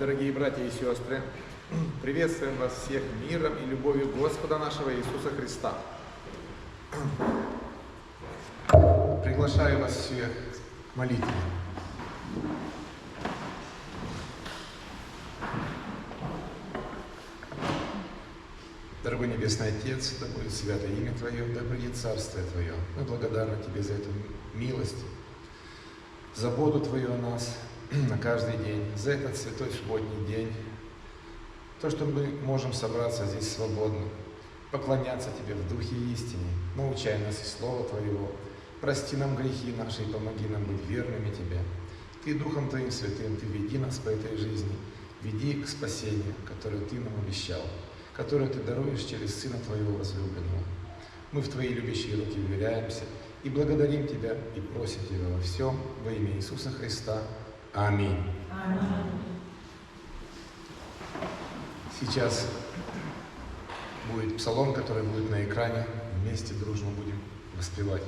Дорогие братья и сестры, приветствуем вас всех миром и любовью Господа нашего Иисуса Христа. Приглашаю вас всех к. Дорогой Небесный Отец, да будет свято имя Твое, да придет Царствие Твое. Мы благодарны Тебе за эту милость, заботу Твою о нас на каждый день, за этот святой субботний день, то, что мы можем собраться здесь свободно, поклоняться Тебе в духе и истине, научай нас из Слова Твоего, прости нам грехи наши и помоги нам быть верными Тебе. Ты Духом Твоим Святым, Ты веди нас по этой жизни, веди к спасению, которое Ты нам обещал, которое Ты даруешь через Сына Твоего возлюбленного. Мы в Твои любящие руки уверяемся и благодарим Тебя и просим Тебя во всем во имя Иисуса Христа. Аминь. Сейчас будет псалом, который будет на экране. Вместе дружно будем воспевать.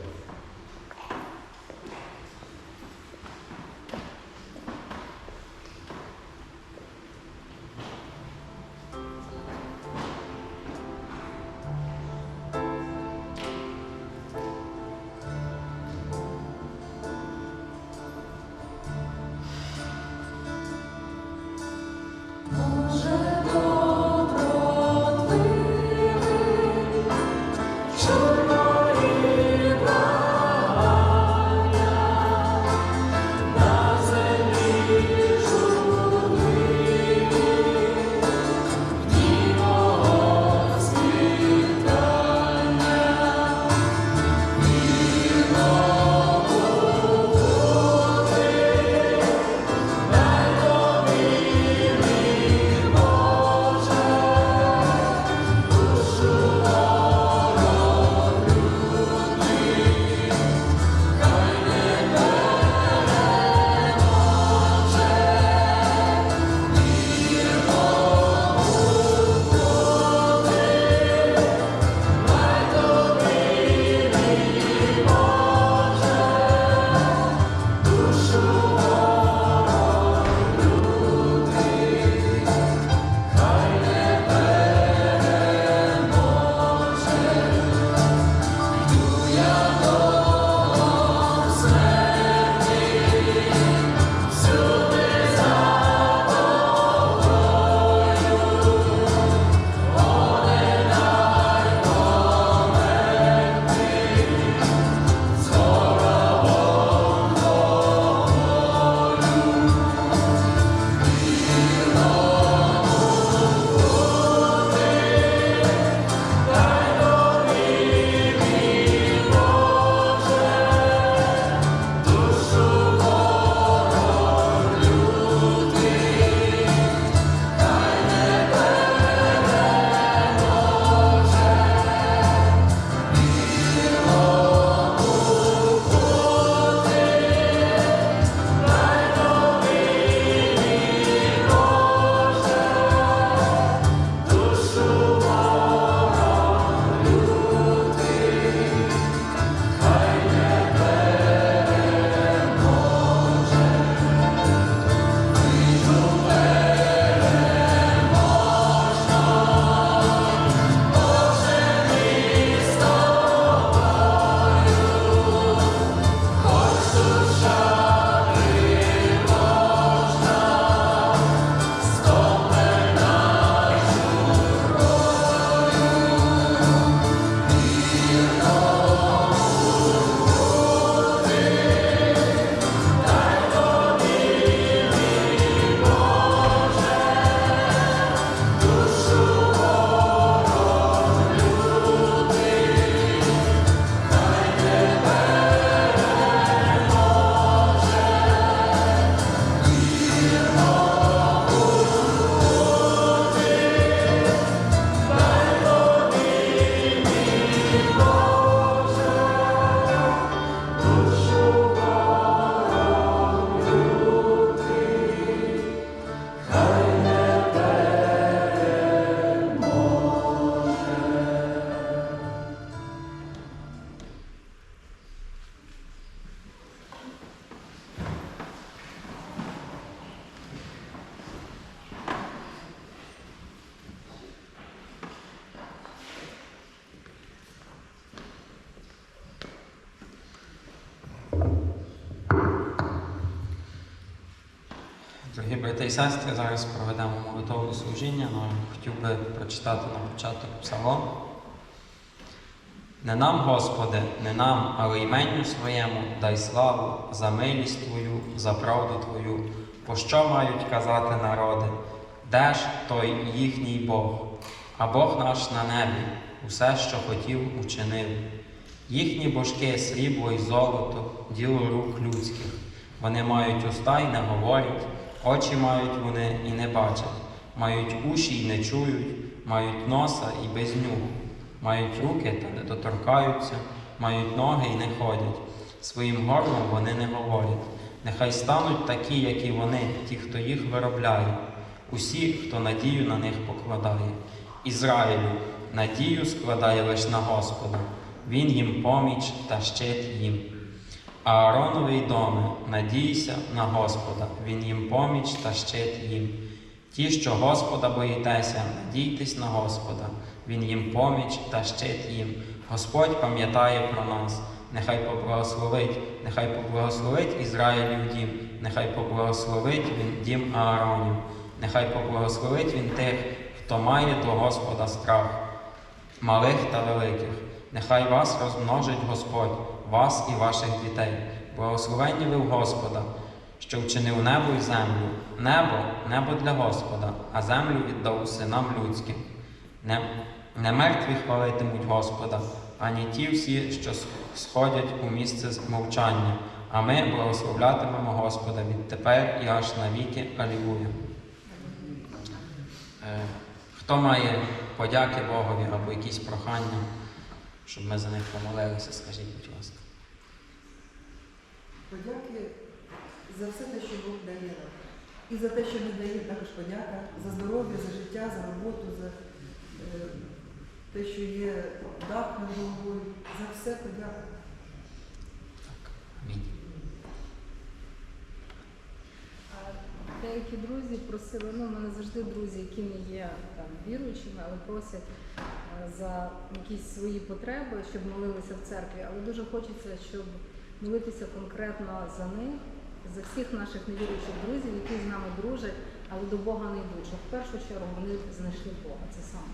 Брати і сестри, зараз проведемо молитовне служіння, але хотів би прочитати на початок псалом. Не нам, Господи, не нам, але іменню своєму дай славу за милість Твою, за правду Твою, бо що мають казати народи? Де ж той їхній Бог? А Бог наш на небі, усе, що хотів, учинив. Їхні божки срібло й золото, діло рук людських. Вони мають уста й не говорять, очі мають вони і не бачать, мають уші й не чують, мають носа і без нюху, мають руки та не доторкаються, мають ноги й не ходять. Своїм горлом вони не говорять. Нехай стануть такі, як і вони, ті, хто їх виробляє, усі, хто надію на них покладає. Ізраїлю, надію складає лиш на Господа, Він їм поміч та щит їм. Аароновий доме, надійся на Господа, Він їм поміч та щит їм. Ті, що Господа боїтеся, надійтесь на Господа, Він їм поміч та щит їм. Господь пам'ятає про нас, нехай поблагословить, нехай поблагословить Ізраїлів дім, нехай поблагословить він дім Ааронів, нехай поблагословить він тих, хто має до Господа страх малих та великих. Нехай вас розмножить Господь, вас і ваших дітей. Благословенні ви в Господа, що вчинив небо і землю. Небо, небо для Господа, а землю віддав синам людським. Не, не мертві хвалитимуть Господа, ані ті всі, що сходять у місце мовчання, а ми благословлятимемо Господа відтепер і аж навіки. Алілуя. Е, Хто має подяки Богові або якісь прохання, щоб ми за них помолилися, скажіть. Подяки за все те, що Бог дає нам. І за те, що не дає, також подяка за здоров'я, за життя, за роботу, за е, те, що є дах над головою. За все подяка. Деякі друзі просили, ну, в мене завжди друзі, які не є там віруючими, але просять е, за якісь свої потреби, щоб молилися в церкві. Але дуже хочеться, щоб молитися конкретно за них, за всіх наших невіруючих друзів, які з нами дружать, але до Бога не йдуть. Щоб в першу чергу вони знайшли Бога. Це саме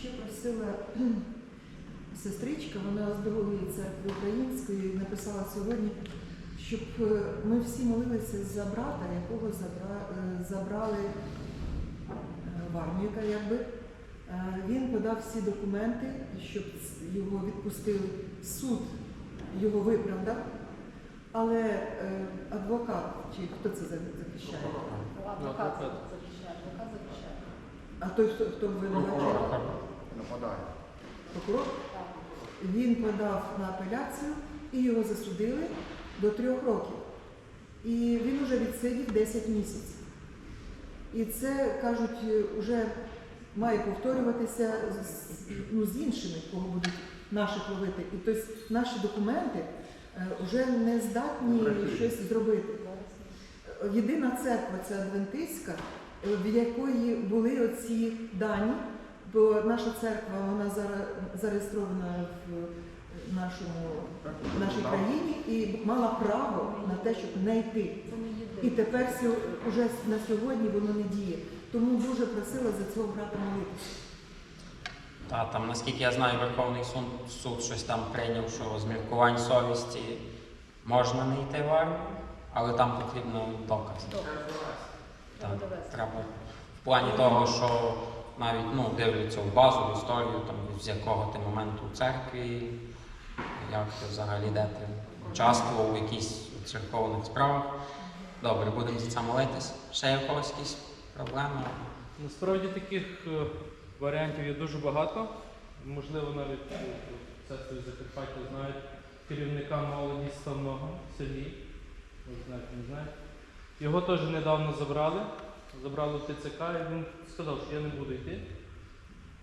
ще просила сестричка, вона з другої церкви української, написала сьогодні, щоб е, ми всі молилися за брата, якого е, забрали е, в армію, якби. Е, Він подав всі документи, щоб його відпустили. Суд його виправдав, але е, адвокат, чи хто це захищає? Адвокат захищає, адвокат захищає. А той, хто, хто винувачує? Прокурор? Так. Він подав на апеляцію і його засудили до трьох років. І він вже відсидів 10 місяців. І це, кажуть, вже має повторюватися з, ну, з іншими, кого будуть наших ловити. І тобто наші документи вже не здатні щось зробити. Єдина церква це адвентистська, е, в якої були оці дані, бо наша церква вона зареєстрована в нашому, нашій країні і мала право на те, щоб не йти. І тепер уже на сьогодні воно не діє. Тому дуже просила за цього брата молитися. Та там, наскільки я знаю, Верховний суд, суд щось там прийняв, що з міркувань совісті можна не йти в армію, але там потрібно доказ. Так, Треба довести. треба в плані того, що навіть ну, дивляться в базу, в історію, там, з якого ти моменту в церкві, як взагалі де ти участвував у якихось церковних справах. Добре, будемо за це молитись. Ще є у когось якісь проблеми? Насправді таких е, варіантів є дуже багато. Можливо, навіть е, сестри Закарпаття знають керівника молоді ставного Сергій. Ви знаєте, не знаєте. Його теж недавно забрали. Забрали в ТЦК і він сказав, що я не буду йти.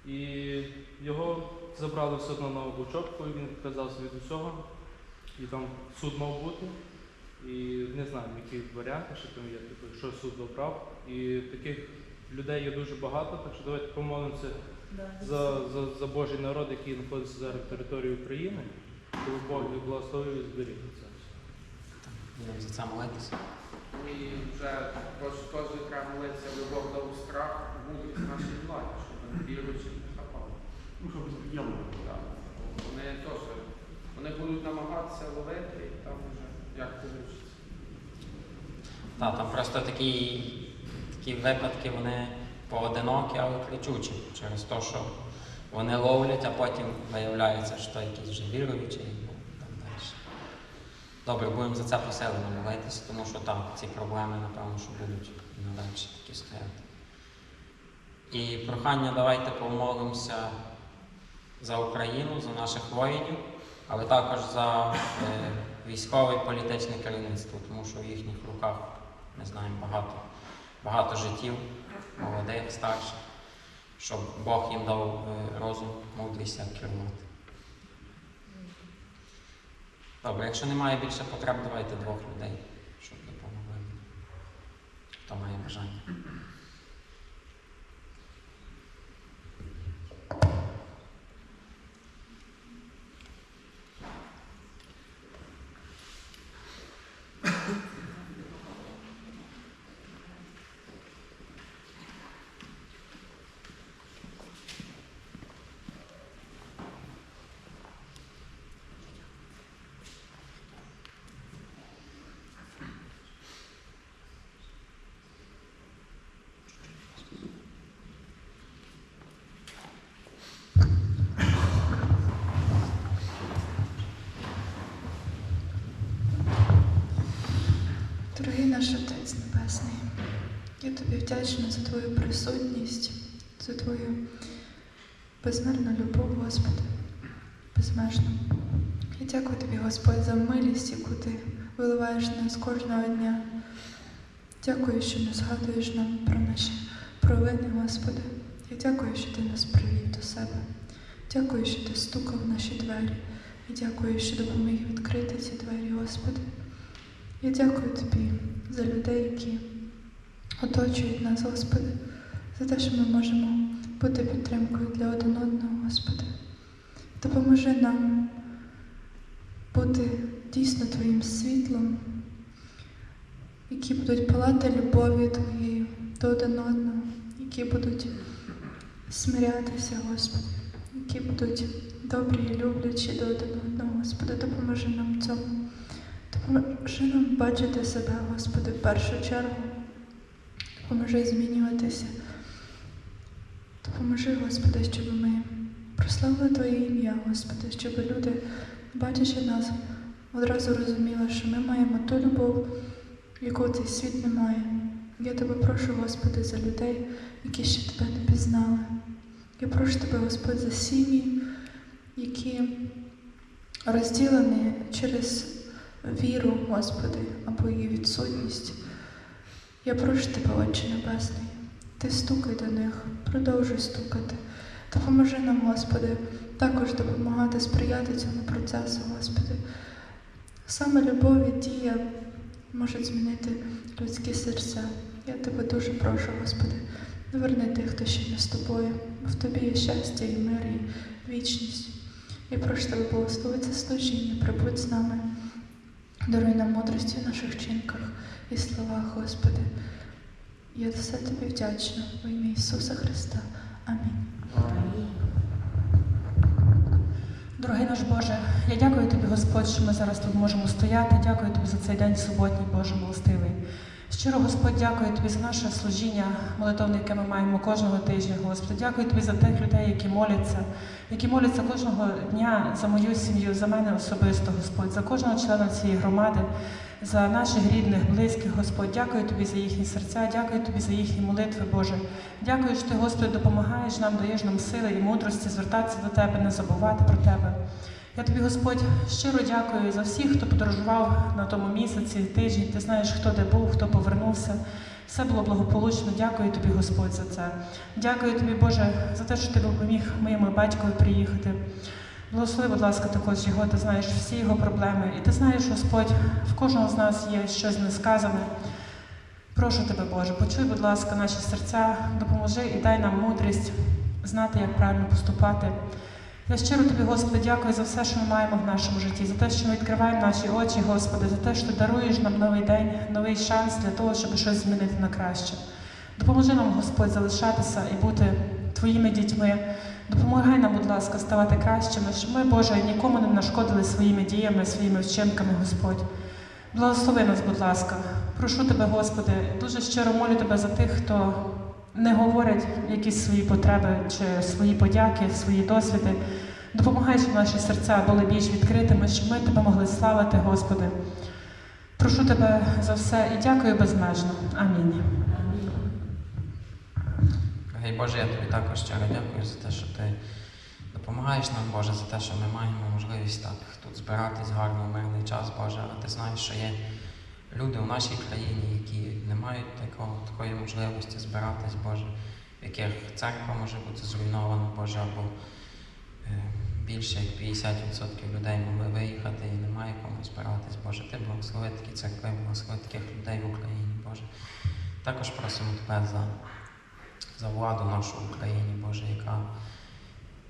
І його забрали все одно на обучовку, і він відказався від усього. І там суд мав бути. І не знаю, які варіанти, що там є, типу, що суд обрав. І таких людей є дуже багато, так що давайте помолимося за, за, за Божий народ, який знаходиться зараз на території України, щоб Бог благословив і зберіг це. Будемо за це молитися. І вже теж, треба молитися, аби Бог дав страх, мудрість нашій владі, щоб хапали. Ну, щоб безпреділом. Так. Вони теж вони будуть намагатися ловити і там вже як вийде. Так, там просто такі, такі випадки, вони поодинокі, але кричучі. Через те, що вони ловлять, а потім виявляється, що якісь вже віруючі ну, так далі. Добре, будемо за це посилено молитися, тому що там ці проблеми, напевно, що будуть і надалі такі стояти. І прохання, давайте помолимося за Україну, за наших воїнів, але також за е, військове і політичне керівництво, тому що в їхніх руках ми знаємо багато, багато життів, молодих, старших, щоб Бог їм дав е, розум, мудрість як керувати. Добре, якщо немає більше потреб, давайте двох людей, щоб допомогли. Хто має бажання. Дорогий наш Отець Небесний, я тобі вдячна за твою присутність, за твою безмірну любов, Господи, безмежну. Я дякую тобі, Господь, за милість, яку ти виливаєш нас кожного дня. Дякую, що не згадуєш нам про наші провини, Господи. Я дякую, що ти нас привів до себе. Дякую, що ти стукав наші двері. І дякую, що допоміг відкрити ці двері, Господи. Я дякую тобі за людей, які оточують нас, Господи, за те, що ми можемо бути підтримкою для один одного, Господи. Допоможи нам бути дійсно Твоїм світлом, які будуть палати любов'ю Твоєю до один одного, які будуть смирятися, Господи, які будуть добрі і люблячі до один одного, Господи, допоможи нам цьому. Допоможи нам бачити себе, Господи, в першу чергу. Допоможи змінюватися. Допоможи, Господи, щоб ми прославили Твоє ім'я, Господи, щоб люди, бачачи нас, одразу розуміли, що ми маємо ту любов, яку цей світ не має. Я тебе прошу, Господи, за людей, які ще тебе не пізнали. Я прошу тебе, Господь, за сім'ї, які розділені через віру, Господи, або її відсутність. Я прошу тебе, Отче Небесний, ти стукай до них, продовжуй стукати. Допоможи нам, Господи, також допомагати сприяти цьому процесу, Господи. Саме любов і дія можуть змінити людські серця. Я тебе дуже прошу, Господи, не верни тих, хто ще не з тобою, бо в тобі є щастя і мир, і вічність. Я прошу тебе, благослови служіння, прибудь з нами. Даруй нам мудрості в наших вчинках і словах, Господи. Я за все тобі вдячна в ім'я Ісуса Христа. Амінь. Дорогий наш Боже, я дякую тобі, Господь, що ми зараз тут можемо стояти. Дякую тобі за цей день суботній, Боже милостивий. Щиро, Господь, дякую тобі за наше служіння молитовне, яке ми маємо кожного тижня, Господь, Дякую тобі за тих людей, які моляться, які моляться кожного дня за мою сім'ю, за мене особисто, Господь, за кожного члена цієї громади, за наших рідних, близьких, Господь. Дякую тобі за їхні серця, дякую тобі за їхні молитви, Боже. Дякую, що ти, Господи, допомагаєш нам, даєш нам сили і мудрості звертатися до Тебе, не забувати про Тебе. Я тобі, Господь, щиро дякую за всіх, хто подорожував на тому місяці, тижні. Ти знаєш, хто де був, хто повернувся. Все було благополучно. Дякую тобі, Господь, за це. Дякую тобі, Боже, за те, що ти допоміг моєму батькові приїхати. Благослови, будь ласка, також його, ти знаєш всі його проблеми. І ти знаєш, Господь, в кожного з нас є щось несказане. Прошу тебе, Боже, почуй, будь ласка, наші серця, допоможи і дай нам мудрість знати, як правильно поступати. Я щиро тобі, Господи, дякую за все, що ми маємо в нашому житті, за те, що ми відкриваємо наші очі, Господи, за те, що ти даруєш нам новий день, новий шанс для того, щоб щось змінити на краще. Допоможи нам, Господь, залишатися і бути твоїми дітьми. Допомагай нам, будь ласка, ставати кращими, щоб ми, Боже, нікому не нашкодили своїми діями, своїми вчинками, Господь. Благослови нас, будь ласка. Прошу тебе, Господи, дуже щиро молю тебе за тих, хто не говорить якісь свої потреби чи свої подяки, свої досвіди. Допомагай, щоб наші серця були більш відкритими, щоб ми тебе могли славити, Господи. Прошу тебе за все і дякую безмежно. Амінь. Дорогий Боже, я тобі також щиро дякую за те, що ти допомагаєш нам, Боже, за те, що ми маємо можливість так тут збиратись гарно мирний час, Боже. А ти знаєш, що є люди у нашій країні, які не мають такого, такої можливості збиратись, Боже, в яких церква може бути зруйнована, Боже, або е, більше як 50% людей могли виїхати і немає кому збиратись, Боже. Ти благослови такі церкви, благослови таких людей в Україні, Боже. Також просимо тебе за за владу нашу в Україні, Боже, яка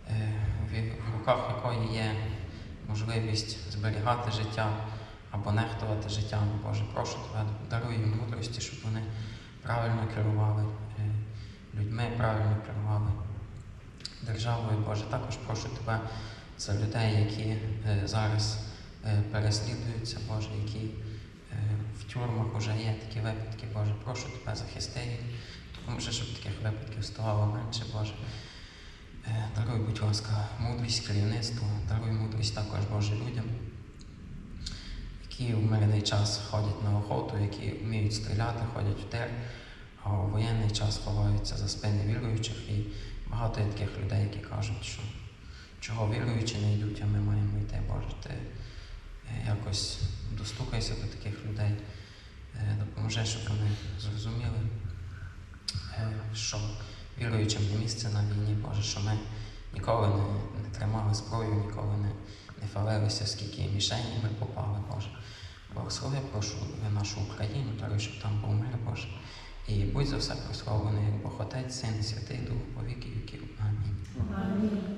е, в, руках якої є можливість зберігати життя або нехтувати життям. Боже, прошу тебе, даруй їм мудрості, щоб вони правильно керували е, людьми, правильно керували державою. Боже, також прошу тебе за людей, які е, зараз переслідуються, Боже, які в тюрмах вже є такі випадки, Боже, прошу тебе захисти їх. Допоможи, щоб таких випадків ставало менше, Боже. Е, Даруй, будь ласка, мудрість керівництву, даруй мудрість також Боже людям, які в мирний час ходять на охоту, які вміють стріляти, ходять в тир, а у воєнний час ховаються за спини віруючих. І багато є таких людей, які кажуть, що чого віруючі не йдуть, а ми маємо йти, Боже. Ти е, якось достукайся до таких людей, е, допоможи, щоб вони зрозуміли що віруючим не місце на війні, Боже, що ми ніколи не, не тримали зброю, ніколи не, не фалилися, скільки мішені ми попали, Боже. Благослови, прошу нашу Україну, даруй, щоб там був мир, Боже. І будь за все прославлений, як Бог Отець, Син Святий Дух, по віки віків. Амінь. Амінь.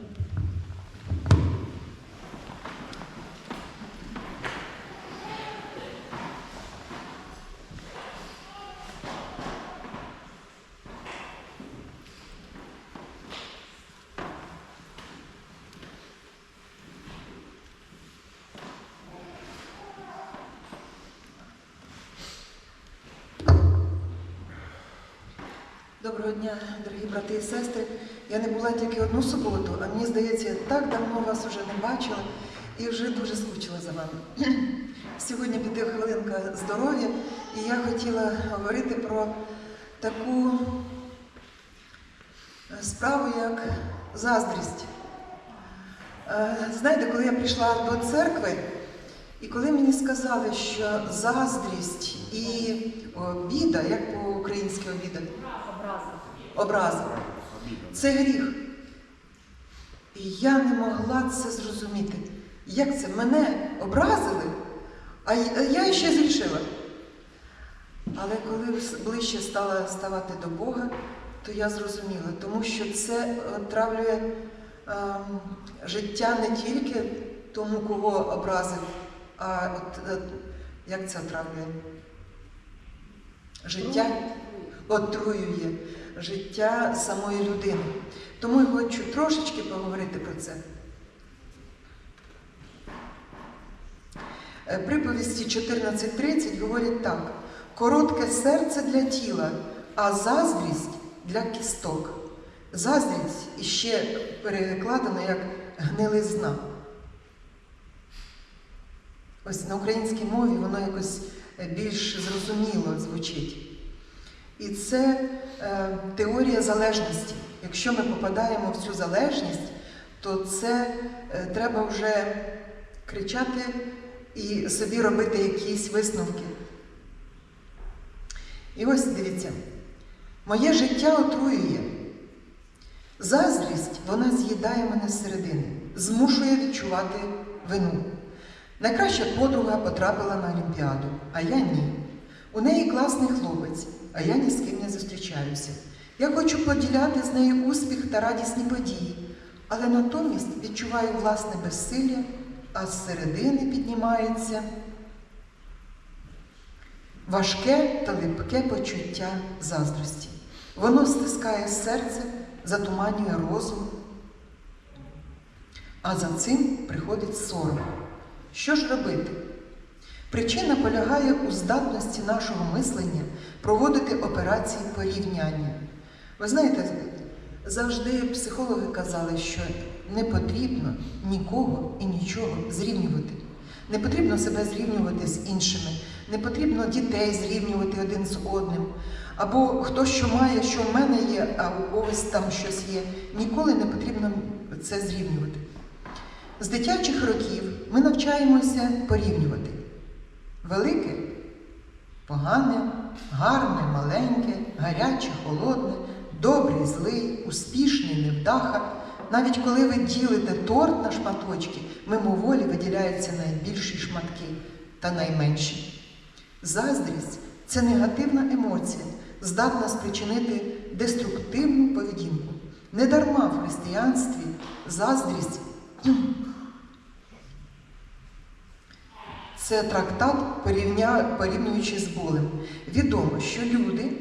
Доброго дня, дорогі брати і сестри. Я не була тільки одну суботу, а мені здається, я так давно вас уже не бачила і вже дуже скучила за вами. Сьогодні піде хвилинка здоров'я, і я хотіла говорити про таку е, справу, як заздрість. Е, Знаєте, коли я прийшла до церкви, і коли мені сказали, що заздрість і обіда, як по-українськи обіда, Образа. Це гріх. І я не могла це зрозуміти. Як це? Мене образили, а я ще зрішила. Але коли ближче стала ставати до Бога, то я зрозуміла, тому що це отравлює ем, життя не тільки тому, кого образив, а от, е, як це отравлює? Життя отруює життя самої людини. Тому я хочу трошечки поговорити про це. Е, Приповісті 14.30 говорять так: коротке серце для тіла, а заздрість для кісток. Заздрість іще перекладено як гнилизна. Ось на українській мові воно якось е, більш зрозуміло звучить. І це е, теорія залежності. Якщо ми попадаємо в цю залежність, то це е, треба вже кричати і собі робити якісь висновки. І ось дивіться, моє життя отруює. Заздрість, вона з'їдає мене зсередини, змушує відчувати вину. Найкраща подруга потрапила на Олімпіаду, а я ні. У неї класний хлопець, а я ні з ким не зустрічаюся. Я хочу поділяти з нею успіх та радісні події, але натомість відчуваю власне безсилля, а з середини піднімається важке та липке почуття заздрості. Воно стискає серце, затуманює розум, а за цим приходить сором. Що ж робити? Причина полягає у здатності нашого мислення проводити операції порівняння. Ви знаєте, завжди психологи казали, що не потрібно нікого і нічого зрівнювати. Не потрібно себе зрівнювати з іншими, не потрібно дітей зрівнювати один з одним. Або хто що має, що в мене є, а у когось там щось є. Ніколи не потрібно це зрівнювати. З дитячих років ми навчаємося порівнювати велике, погане, гарне, маленьке, гаряче, холодне, добрий, злий, успішний, невдаха. Навіть коли ви ділите торт на шматочки, мимоволі виділяються найбільші шматки та найменші. Заздрість це негативна емоція, здатна спричинити деструктивну поведінку. Недарма в християнстві заздрість це трактат, порівнюючи з болем. Відомо, що люди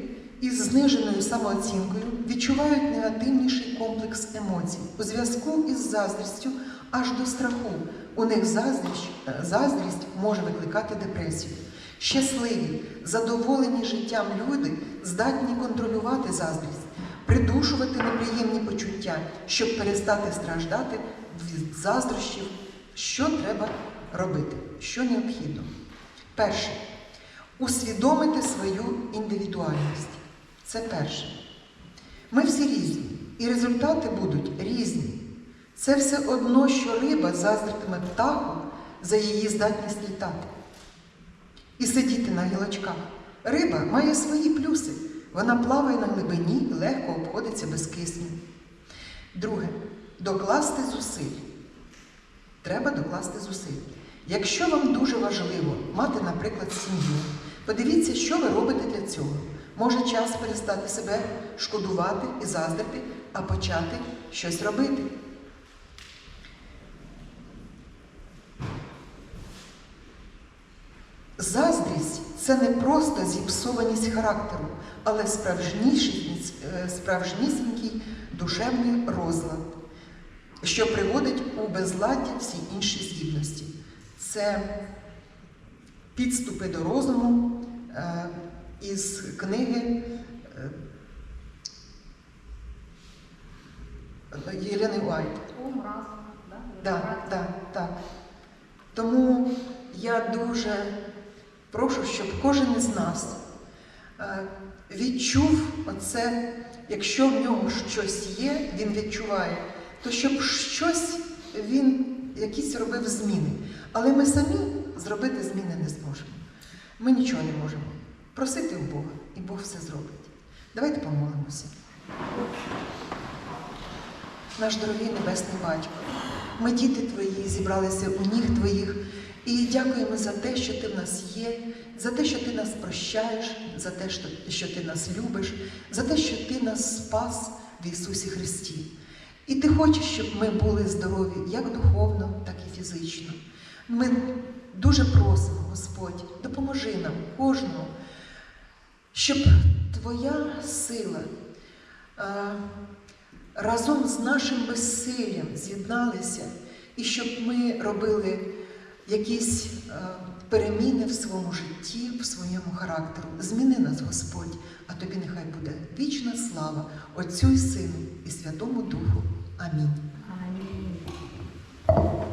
із зниженою самооцінкою відчувають негативніший комплекс емоцій у зв'язку із заздрістю аж до страху. У них заздрість, е, заздрість може викликати депресію. Щасливі, задоволені життям люди здатні контролювати заздрість, придушувати неприємні почуття, щоб перестати страждати від заздрощів, що треба робити, що необхідно. Перше. Усвідомити свою індивідуальність. Це перше. Ми всі різні, і результати будуть різні. Це все одно, що риба заздритиме птаху за її здатність літати. І сидіти на гілочках. Риба має свої плюси. Вона плаває на глибині і легко обходиться без кисню. Друге, докласти зусиль. Треба докласти зусиль. Якщо вам дуже важливо мати, наприклад, сім'ю, подивіться, що ви робите для цього. Може час перестати себе шкодувати і заздрити, а почати щось робити. Заздрість це не просто зіпсованість характеру, але е, справжнісінький душевний розлад, що приводить у безладдя всі інші здібності. Це підступи до розуму е, із книги е, Єлени Уайт. Так, так, так. Тому я дуже прошу, щоб кожен із нас е, відчув оце, якщо в нього щось є, він відчуває, то щоб щось він якісь робив зміни. Але ми самі зробити зміни не зможемо. Ми нічого не можемо. Просити у Бога, і Бог все зробить. Давайте помолимося. Наш дорогий Небесний Батько, ми діти Твої зібралися у ніг Твоїх і дякуємо за те, що Ти в нас є, за те, що Ти нас прощаєш, за те, що- Ти нас любиш, за те, що Ти нас спас в Ісусі Христі. І Ти хочеш, щоб ми були здорові як духовно, так і фізично. Ми дуже просимо, Господь, допоможи нам кожному, щоб Твоя сила. е, разом з нашим безсиллям з'єдналися, і щоб ми робили якісь е, переміни в своєму житті, в своєму характеру. Зміни нас, Господь, а тобі нехай буде вічна слава Отцю і Сину і Святому Духу. Амінь. Амінь.